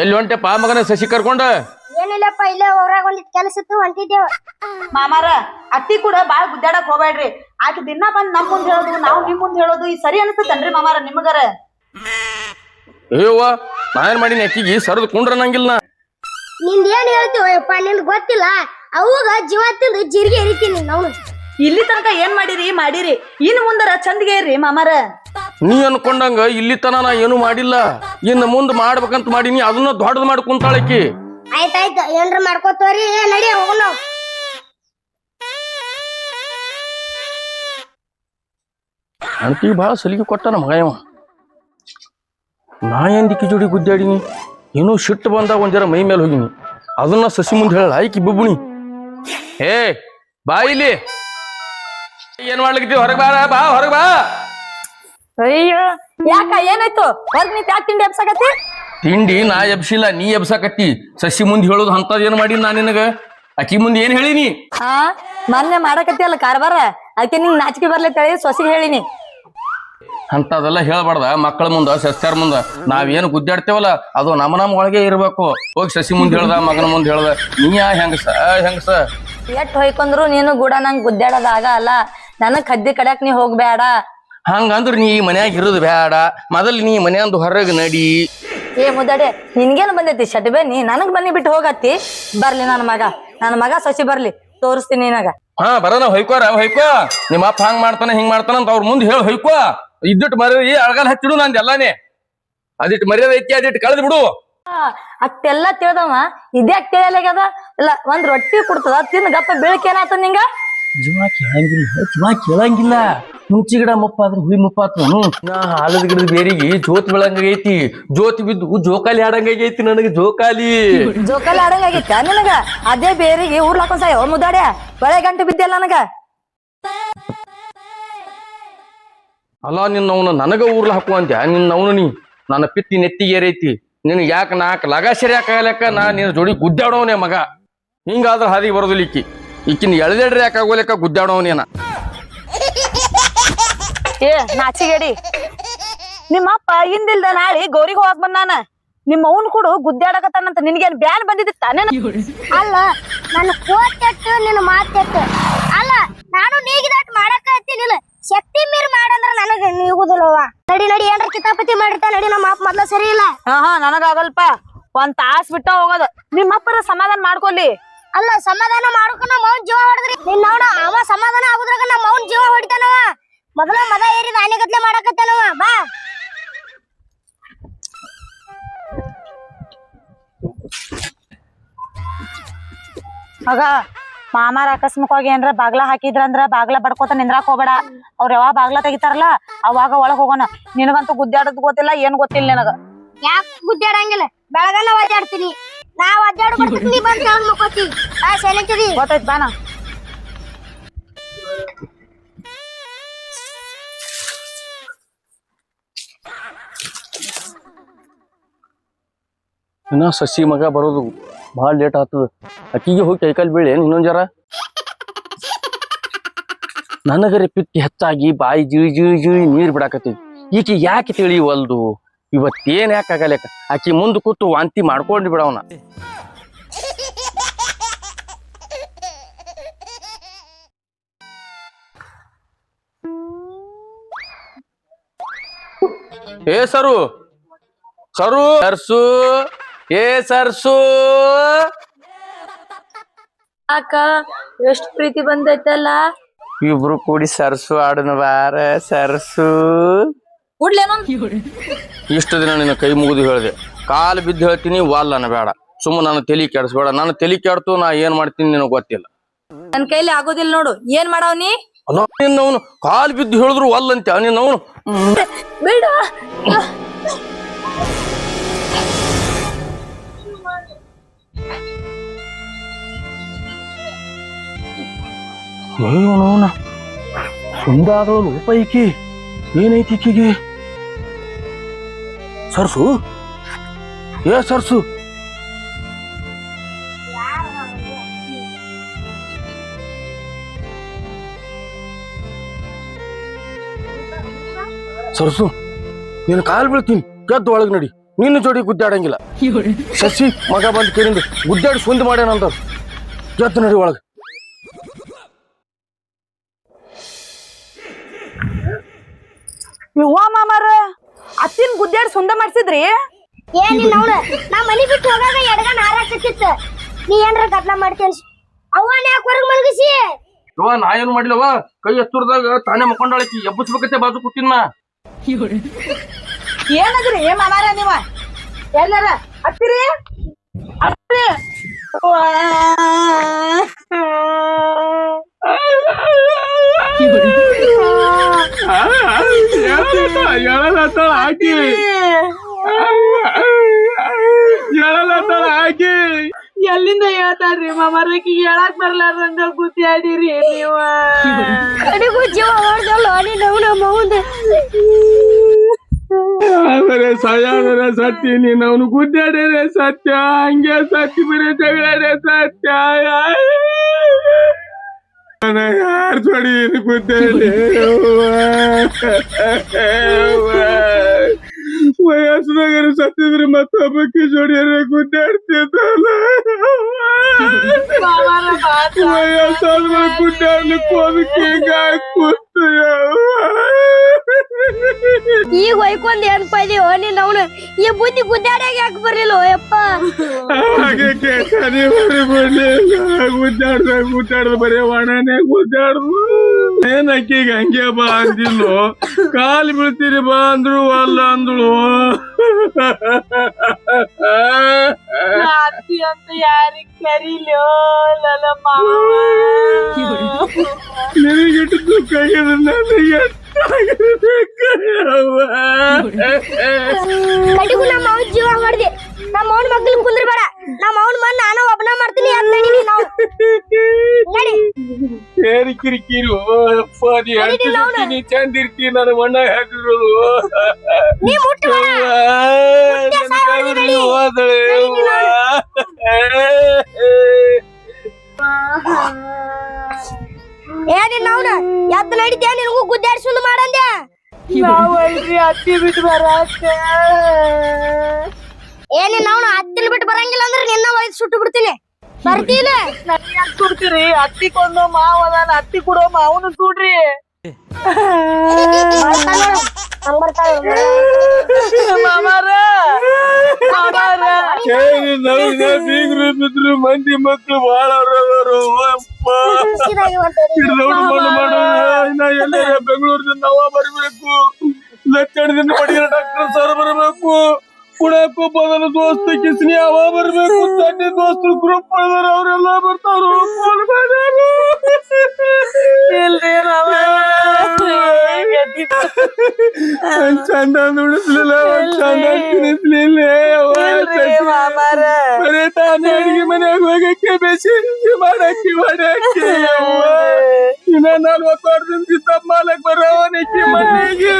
ಎಲ್ಲಿ ಹೊಂಟೆಪ್ಪ ಮಗನ ಸಸಿ ಕರ್ಕೊಂಡ? ಏನಿಲ್ಲಪ್ಪ ಇಲ್ಲೇ ಹೊರಗ ಒಂದಿಟ್ ಕೆಲಸ ಇತ್ತು ಹೊಂಟಿದ್ದೇವ. ಮಾಮಾರ ಅತ್ತಿ ಕೂಡ ಬಾಳ ಗುದ್ದಾಡಕ್ ಹೋಗ್ಬೇಡ್ರಿ. ಆಕೆ ದಿನ ಬಂದ್ ನಮ್ ಮುಂದ್ ಹೇಳೋದು ನಾವ್ ನಿಮ್ ಮುಂದ್ ಹೇಳೋದು ಈ ಸರಿ ಅನ್ಸುತ್ತನ್ರಿ ಮಾಮಾರ ನಿಮಗರ? ಅಯ್ಯವ್ವ ನಾ ಮಾಡಿನ ಮಾಡೀನಿ ಅಕ್ಕಿಗೆ? ಸರದ್ ಕುಂಡ್ರ ನಂಗಿಲ್ಲ ನಾ. ನಿಂದ ಏನ್ ಹೇಳ್ತೀವಪ್ಪ ನಿನ್ ಗೊತ್ತಿಲ್ಲ? ಅವಾಗ ಜೀವ ತಿಂದು ಜೀರಿಗೆ ಎರಿತೀನಿ ನಾವು ಇಲ್ಲಿ ತನಕ ಏನ್ ಮಾಡಿರಿ? ಮಾಡಿರಿ. ಇನ್ ಮುಂದರ ಚಂದ್ಗೆ ಇರ್ರಿ ಮಾಮಾರ? ನೀ ಅನ್ಕೊಂಡಂಗ ಇಲ್ಲಿ ತನ ನಾ ಏನು ಮಾಡಿಲ್ಲ. ಇನ್ನು ಮುಂದ್ ಮಾಡ್ಬೇಕಂತ ಮಾಡೀನಿ ಅದನ್ನ ದೊಡ್ಡದ್ ಮಾಡಿ ಕುಂತಾಳಕ್ಕಿ ಆಯ್ತಾಯ್ತು ಏನ್ರ ಮಾಡ್ಕೋತವ್ರಿ ನಡಿ ಹೋಗೋಣ ನಾವು ಬಾ ಭಾಳ ಸಲಿಗೆ ಕೊಟ್ಟ ನಮ್ಮ ಮಗ ನಾ ಎಂದಿಕ್ಕಿ ಜೋಡಿ ಗುದ್ದಾಡಿನಿ? ಏನೋ ಶಿಟ್ಟು ಬಂದಾಗ ಒಂದರ ಜರ ಮೈ ಮೇಲೆ ಹೋಗಿನಿ. ಅದನ್ನ ಸಸಿ ಮುಂದೆ ಹೇಳ ಆಯ್ಕಿ ಬಿಬ್ಬುಣಿ ಏ ಬಾ ಇಲ್ಲಿ. ಏನ್ ಮಾಡ್ಲಿಕ್ಕೆ ಹೊರಗೆ ಬಾ ಬಾ ಹೊರಗೆ ಬಾ. ಅಯ್ಯೋ ಯಾಕ ಏನಾಯ್ತು? ಹೊರಗ್ ನಿಂತ ಯಾಕೆ ತಿಂಡಿ ಎಬ್ಸಾಕತ್ತಿ? ತಿಂಡಿ ನಾ ಎಬ್ಸಿಲ್ಲ ನೀ ಎಬ್ಸಾಕತ್ತಿ. ಸಸಿ ಮುಂದೆ ಹೇಳೋದು ಅಂತದ್ ಏನ್ ಮಾಡಿ ನಾ ನಿನಗ? ಅಕ್ಕಿ ಮುಂದೆ ಏನ್ ಹೇಳಿನಿ? ಹಾ ಮೊನ್ನೆ ಮಾಡಕತ್ತಿ ಅಲ್ಲ ಕಾರ್ಬಾರ ಅದಕ್ಕೆ ನಿಂಗ್ ನಾಚಿಕೆ ಬರ್ಲತ್ತೇಳಿ ಸೊಸಿಗೆ ಹೇಳಿನಿ. ಅಂತದೆಲ್ಲ ಹೇಳ್ಬಾರ್ದ ಮಕ್ಕಳ ಮುಂದ ಸಸ್ಯಾರ ಮುಂದ. ನಾವೇನು ಗುದ್ದಾಡ್ತೇವಲ್ಲ ಅದು ನಮ್ಮ ನಮ್ಮ ಒಳಗೆ ಇರ್ಬೇಕು. ಹೋಗಿ ಸಸಿ ಮುಂದೆ ಹೇಳ್ದ ಮಗನ ಮುಂದೆ ಹೇಳ್ದ. ನೀ ಯಾ ಹೆಂಗಸ ಹೆಂಗಸ? ಎಟ್ ಹೊಯ್ಕೊಂಡ್ರು ನೀನು ಕೂಡ ನಂಗ್ ಗುದ್ದಾಡೋದಾಗ ಅಲ್ಲ. ನನಗ್ ಕದ್ದಿ ಕಡ್ಯಾಕ್ ನೀ ಹೋಗ್ಬೇಡ. ಹಂಗಂದ್ರ ನೀ ಮನ್ಯಾಗ ಇರೋದು ಬೇಡ ಮೊದಲು ನೀ ಮನ್ಯಾಂದು ಹೊರಗೆ ನಡಿ. ಏ ಮುದ್ದಾಡೆ ನಿನ್ಗೇನು ಬಂದೈತಿ? ಶಟಬೆ ನೀ ನನಗ್ ಬನ್ನಿ ಬಿಟ್ಟು ಹೋಗತ್ತಿ. ಬರ್ಲಿ ನನ್ನ ಮಗ. ನನ್ನ ಮಗ ಸಸಿ ಬರ್ಲಿ. ತೋರಿಸ್ತೀನಿ ನಿನಗ. ಹಾ ಬರೋಣ ಹೊಯ್ಕೋರ ಹೊಯ್ಕೋ. ನಿಮ್ಮ ಅಪ್ಪ ಹಂಗ್ ಮಾಡ್ತಾನ ಹಿಂಗ್ ಮಾಡ್ತಾನ ಅಂತ ಅವ್ರ ಮುಂದೆ ಹೇಳಿ ಹೊಯ್ಕೋ. ಇದ್ದಿಟ್ಟು ಮರ್ಯಾದೆ ಅಳಗಲ್ ಹಚ್ಚಿಡು ನಂದು ಎಲ್ಲಾನೇ. ಅದಿಟ್ಟು ಮರ್ಯಾದೆ ಐತಿ ಅದಿಟ್ಟು ಕಳೆದು ಬಿಡು. ಅಷ್ಟೆಲ್ಲ ತಿಳ್ದವ. ಇದ್ಯಾಕ್ ತಿಳಿಯಲಾಗ್ಯದ ಇಲ್ಲ ಒಂದ್ ರೊಟ್ಟಿ ಕೊಡ್ತದ ತಿನ್ ಗಪ್ಪ ಬೀಳಕೇನಾತ ನಿಂಗ? ಜೀವ ಕೇಳಂಗಿಲ್ಲ ಜುಮಾ ಕೇಳಂಗಿಲ್ಲ. ಹುಂಚಿ ಗಿಡ ಮುಪ್ಪ ಆದ್ರೆ ಹುಳಿ ಮುಪ್ಪ ಆತು ನಾ ಹಾಲದ ಗಿಡದ ಬೇರಿಗೆ ಜೋತ್ ಬೀಳಂಗೈತಿ ಜೋತ್ ಬಿದ್ದು ಜೋಕಾಲಿ ಆಡಂಗೈತಿ ನನಗೆ ಜೋಕಾಲಿ. ಜೋಕಾಲಿ ಆಡಂಗ್ ಆಗೈತ ನಿನಗ? ಅದೇ ಬೇರಿಗೆ ಊರ್ ಹಾಕೊಂಡ್ ಸಾಯ ಮುದ್ದಾಡ್ಯ. ಬಳೆ ಗಂಟೆ ಬಿದ್ದಿಲ್ಲ ನನಗ? ಅಲ್ಲ ನಿನ್ನ ಅವನು ನನಗ ಊರ್ಲ ಹಾಕುವಂತ್ಯ ನಿನ್ನ ಅವನು ನೀ? ನನ್ನ ಪಿತ್ತಿ ನೆತ್ತಿಗೆ ಏರೈತಿ. ನಿನ್ ಯಾಕ ನಾಕ್ ಲಗ ಸರಿ ಯಾಕಾಗಲಕ್ಕ ನಾ ನಿನ್ನ ಜೋಡಿ ಗುದ್ದಾಡೋನೆ ಮಗ. ಹಿಂಗಾದ್ರ ಹಾದಿ ಬರೋದಿಲ್ಲ ಈಕಿ. ಈಕಿನ ಎಳೆದೆಡ್ರಿ ಯಾಕಾಗೋಲಕ್ಕ ಆಗೋಲೆಕ್ಕ ಗುದ್ದಾಡೋನೇನ ಏ ನಾಚಿಗೇಡಿ. ನಿಮ್ಮಪ್ಪ ಹಿಂದಿಲ್ದ ನಾಳೆ ಗೌರಿಗೆ ಹೋಗಕ್ ಬಂದಾನ ನಿಮ್ಮ ಅವನ್ ಕೂಡ ಗುದ್ದಾಡಕತ್ತಾನಂತ ನಿನಗೇನ್ ಬ್ಯಾನ್ ಬಂದಿದ್ದ ಅಲ್ಲ ನನ್ನ ಕೋಟೆಟ್ಟು ನಿನ್ನ ಮಾತೆಟ್ಟು ಅಲ್ಲ ನಾನು ನೀಗಿದಾಟ್ ಮಾಡಕ ಹತ್ತಿನಿಲ್ಲ ಶಕ್ತಿ ಮೀರ್ ಮಾಡಂದ್ರ ನನಗ ನೀಗುದಿಲ್ಲವ್ವ. ನಡಿ ನಡಿ ಏನ್ರ ಕಿತಾಪತಿ ಮಾಡಿರ್ತಾ ನಡಿ ನಮ್ಮ ಅಪ್ಪ ಮೊದ್ಲ ಸರಿ ಇಲ್ಲ. ಹಾ ಹಾ ನನಗಾಗಲ್ಪ. ಒಂದ್ ತಾಸ್ ಬಿಟ್ಟ ಹೋಗೋದು. ನಿಮ್ಮಪ್ಪರ ಸಮಾಧಾನ ಮಾಡ್ಕೊಲಿ ಅಲ್ಲ ಸಮಾಧಾನ ಮಾಡ್ಕೊಂಡು ನಮ್ಮ ಜೀವ ಹೊಡೆದ್ರಿ. ನಿನ್ನವನ ಅವ ಸಮಾಧಾನ ಆಗುದ್ರಾಗ ನಮ್ಮ ಮೌನ್ ಜೀವ ಹೊಡಿತಾನವ ಮೊದಲ ಮದ ಏರಿದ ಆನೆಗತ್ಲೆ ಮಾಡಕತ್ತಾನವ ಬಾ. ಆಗ ಮಾಮಾರ ಆಕಸ್ಮಿಕವಾಗಿ ಏನ್ರ ಬಾಗ್ಲ ಹಾಕಿದ್ರಂದ್ರ ಬಾಗ್ಲ ಬಡ್ಕೋತ ನಿಂದ್ರಾಕ್ ಹೋಗ್ಬೇಡ. ಅವ್ರ ಯಾವಾಗ ಬಾಗ್ಲ ತೆಗಿತಾರಲ್ಲ ಅವಾಗ ಒಳಗ್ ಹೋಗೋಣ. ನಿನಗಂತೂ ಗುದ್ದಾಡೋದ್ ಗೊತ್ತಿಲ್ಲ ಏನ್ ಗೊತ್ತಿಲ್ಲ ನಿನಗ. ಯಾಕೆ ಗುದ್ದಾಡಂಗಿಲ್ಲ? ಬೆಳಗನ ಒದ್ದಾಡ್ತೀನಿ. ನಾ ಒದ್ದಾಡ್ ನೀ ಬಂದ್ ಮಕ್ಕೋತಿ. ಆ ಸೈಲೆಂಟ್ ಗೊತ್ತಾಯ್ತು ಬಾನ. ಇನ್ನ ಸಸಿ ಮಗ ಬರೋದು ಭಾಳ ಲೇಟ್ ಆಗ್ತದ ಅಕ್ಕಿಗೆ ಹೋಗಿ ಕೈಕಾಲು ಬೀಳಿ ಇನ್ನೊಂದ್ ಜರ? ನನಗರೆ ಪಿತ್ತಿ ಹೆಚ್ಚಾಗಿ ಬಾಯಿ ಜಿಳಿ ಜಿಳಿ ಜಿಳಿ ನೀರ್ ಬಿಡಾಕತ್ತೈತಿ. ಈಕಿ ಯಾಕೆ ತಿಳಿವಲ್ದು? ಇವತ್ತೇನ್ ಯಾಕೆ ಆಗಲೇಕ ಆಕಿ ಮುಂದ್ ಕೂತು ವಾಂತಿ ಮಾಡ್ಕೊಂಡು ಬಿಡವನ. ಏ ಸರು! ಸರು! ಸರ್ಸು ಏ ಸರ್ಸು ಅಕ್ಕ ಎಷ್ಟು ಪ್ರೀತಿ ಬಂದೈತಲ್ಲ? ಇಬ್ರು ಕೂಡಿ ಸರ್ಸು ಆಡನ ಬಾರ ಸರ್ಸು. ಇಷ್ಟು ದಿನ ನಿನ್ನ ಕೈ ಮುಗಿದು ಹೇಳಿದೆ. ಕಾಲು ಬಿದ್ದು ಹೇಳ್ತೀನಿ ವಾಲ್ ನನ್ನ ಬೇಡ. ಸುಮ್ಮನೆ ನನ್ನ ತಲಿ ಕೆಡಿಸ್ಬೇಡ. ನಾನು ತಲಿ ಕೆಡ್ತು ನಾ ಏನ್ ಮಾಡ್ತೀನಿ ನಿನಗೆ ಗೊತ್ತಿಲ್ಲ. ನನ್ ಕೈಲಿ ಆಗೋದಿಲ್ಲ ನೋಡು. ಏನ್ ಮಾಡವನಿ ನಿನ್ನವನು ಕಾಲು ಬಿದ್ದು ಹೇಳಿದ್ರು ವಾಲ್ ಅಂತ ನಿನ್ನವನು? ಬೇಡ. ಏನವನ ಸುಂದಾದವಳು ಪೈಕಿ ಏನೈತಿ ಈಕಿಗೆ? ಸರ್ಸು? ಏ ಸರ್ಸು? ಸರ್ಸು ನೀನು ಕಾಲು ಬೀಳ್ತೀನಿ. ಗೆದ್ದು ಒಳಗೆ ನಡಿ. ನಿನ್ನ ಜೋಡಿ ಗುದ್ದಾಡಂಗಿಲ್ಲ. ಸಸಿ ಮಗ ಬಂದು ಕೇಳಿಂದ. ಗುದ್ದಾಡಿ ಸುಂದ್ ಮಾಡ್ಯಾನಂತ. ಜೊತೆ ನಡಿ ಒಳಗೆ. ಇವ್ವ ಮಾಮಾರ? ಅತ್ತಿನ ಗುದ್ದಾಡಿ ಸುಂದ ಮಾಡ್ಸಿದ್ರಿ? ಏನಿಲ್ಲ ನೀನ್ ನಾ ಮನಿ ಬಿಟ್ಟು ಹೋಗಾಗ ಎಡಗ ಹಾರಾಕತ್ತಿತ್ತು ನೀ ಏನ್ರ ಗದ್ಲ ಮಾಡ್ತೀನಿ ಅವ್ವನ ಯಾಕೆ ಹೊರಗ್ ಮಲಗಿಸಿ? ಯವ್ವ ನಾ ಏನ್ ಮಾಡಿಲ್ಲವ ಕೈ ಎತ್ತುರ್ದಾಗ ತಾನೇ ಮಕ್ಕೊಂಡಾಳಕಿ ಎಬ್ಬಿಸ್ಬೇಕತ್ತೆ ಬಾಜು ಕೂತಿನ ಏನದ್ರಿ ಮಾಮಾರ ನೀವ? ಎಲ್ಲಾರ ಹತ್ತಿರಿ? ಹತ್ತಿರಿ? ಹಾಕಿ ಹಾಕಿ ಎಲ್ಲಿಂದ ಹೇಳ್ತಾರ್ರಿ? ಮಾಮಾರಕಿ ಹೇಳಕ್ ಬರ್ಲಾರ್ದಂಗ ಗುದ್ದಾಡಿರಿ ನೀವ. ಕಡೆಗೂ ಜೀವ ಹೊಡೆದಲ್ಲ ನೀನ್ ಅವ್ನ ಮೌಂದ. ಆದರೆ ಸಯಾದರೆ ಸತ್ಯ ನೀನು ಅವನು ಗುದ್ದಾಡರೆ ಸತ್ಯ. ಹಂಗೆ ಸತ್ಯ ಬರೀ ಜಗಳಾಡೆ ಸತ್ಯ. ಯಾರು ಜೋಡಿ ಗುದ್ದಾಡಿ ವಯಸ್ಸದಾಗ ಸತ್ತಿದ್ರೆ ಮತ್ತೊಬ್ಬಕ್ಕೆ ಜೋಡಿಯರ ಗುದ್ದಾಡ್ತಿದ್ದಲ್ಲ ವಯಸ್ಸಾದ್ಮೇಲೆ ಗುದ್ದಾಡ್ಲಿಕ್ಕೆ ಹೋದಕ್ಕೆ ಈಗ ಕೂತು ಈಗ ಒಯ್ಕೊಂಡ್ ಏನ್ ಪೈದಿ? ಓ ನೀನ್ ಅವ್ನ ಈ ಬುದ್ಧಿ ಗುದ್ದಾಡ್ಯಾಗ ಯಾಕೆ ಬರ್ಲಿಲ್ಲ? ಯಪ್ಪ. ಹಾಗೆ ಕೇಸರಿ ಬರೀ ಬರ್ಲಿಲ್ಲ ಗುದ್ದಾಡ್ದ ಗುದ್ದಾಡ್ದ? ಬರೀ ಒಣನೆ ಗುದ್ದಾಡ್ದು. ಏನ್ ಅಕ್ಕಿಗೆ ಹಂಗೆ ಬಾ ಅಂದಿಲ್ಲು ಕಾಲು ಬೀಳ್ತೀರಿ ಬಾ ಅಂದ್ರು ಅಲ್ಲ ಅಂದ್ಳು. ಅತ್ತಿ ಅಂತ ಯಾರಿಗ್ ಕರೀಲೋ ನನ್ನ ಮಾವ ನಿನಗಿಟ್ಟು ದುಃಖ ನನಗೆ ಕಡೆಗೂ ನಮ್ಮ ಅವ್ನ ಜೀವ ಹೊಡೆದಿ ನಮ್ಮ ಅವ್ನ ಮಗ್ಳು ಕುಂದ್ರ ಬೇಡ ನಮ್ಮ ಅವ್ನ ಮನ್ ನಾನು ಒಬ್ಬನ ಮಾಡ್ತೀನಿ ಅದ್ ನಡೀನಿ ನಾವು ನಡಿ ಏರಿ ಕಿರಿಕಿರು ಅಪ್ಪ ನೀ ಹೇಳ್ತಿದ್ದಿ ನೀ ಚಂದ ಇರ್ತಿ ನನ್ನ ಮಣ್ಣ ಹಾಕಿರೋದು ನೀ ಮುಟ್ಟು ಬೇಡ ಹೋದಳೆ ಏ ನಿನ್ನ ಅವ್ನ? ಎದ್ದು ನಡಿದ್ಯಾ? ನಿನಗೂ ಮಾಡಂದೆ ಮಾಡಂದ್ಯ? ನಾವಲ್ರಿ ಅತ್ತಿ ಬಿಟ್ಟು ಬರಾಕ ಏ ನಿನ್ನ ಅವ್ನ ಹತ್ತಿನ ಬಿಟ್ಟು ಬರಂಗಿಲ್ಲ ಅಂದ್ರೆ ನಿನ್ನ ವಯಸ್ಸು ಸುಟ್ಟು ಬಿಡ್ತೀನಿ. ಬರ್ತೀಲ ಯಾಕ್ ಸುಡ್ತೀರಿ? ಅತ್ತಿ ಕೊಂದೋ ಮಾವ ಅದಾನ ಅತ್ತಿ ಕೊಡೋ ಮಾವನು ಸುಡ್ರಿ. ಮಾಮಾರ. ಮಾಮಾರ. ಬೀಗರು ಬಿದ್ರು ಮಂದಿ ಮಕ್ಕಳು ಬಹಳ ಅಪ್ಪ ಹಿಡ್ದವ್ರು ಮಣ್ಣು ಮಾಡು ಇನ್ನ ಎಲ್ಲಾರ ಬೆಂಗಳೂರಿಂದ ನಾವ ಬರ್ಬೇಕು ಲಕ್ಷಣದಿಂದ ಪಡಿಯೋ ಡಾಕ್ಟರ್ ಸರ್ ಬರ್ಬೇಕು ಕುಡಕ್ಕೂ ಬದಲು ದೋಸ್ತ ಕಿಸ್ನಿ ಅವ ಬರ್ಬೇಕು ತಂದೆ ದೋಸ್ತರು ಗ್ರೂಪ್ ಅದಾರ ಅವರೆಲ್ಲ ಬರ್ತಾರು ಫೋನ್ ಮಾಡ್ಯಾರು ಇಲ್ರಿ ಚಂದ छानदान उडसलेला छानदान फिरसलेले अरे ताने अडगी मने ಹೋಗಕ್ಕೆ ಬೇಸಿಸಿ ಮಾಡಕ್ಕೆ ಮಾಡಕ್ಕೆ ಇನ್ನ ನಲ್ವತ್ತು ವರ್ಷದಿಂದ ಮಾಲಕ್ ಬರೋವನಿಗೆ ಮನೆಗೆ